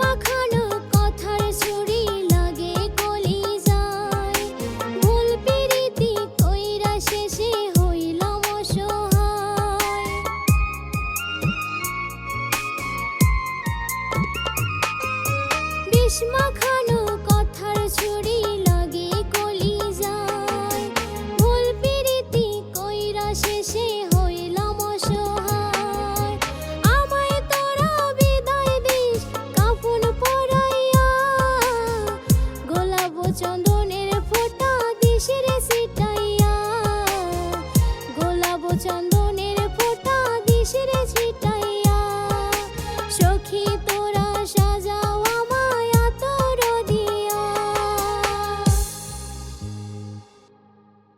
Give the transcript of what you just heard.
মাখানো কথার ছুরি লাগে কলি যায় ভুল পিরিতি কইরা শেষে হইল অসহায় বিষ মাখা চন্দনের ফোটা দিশিরে সিটাইয়া। গোলাপ চন্দন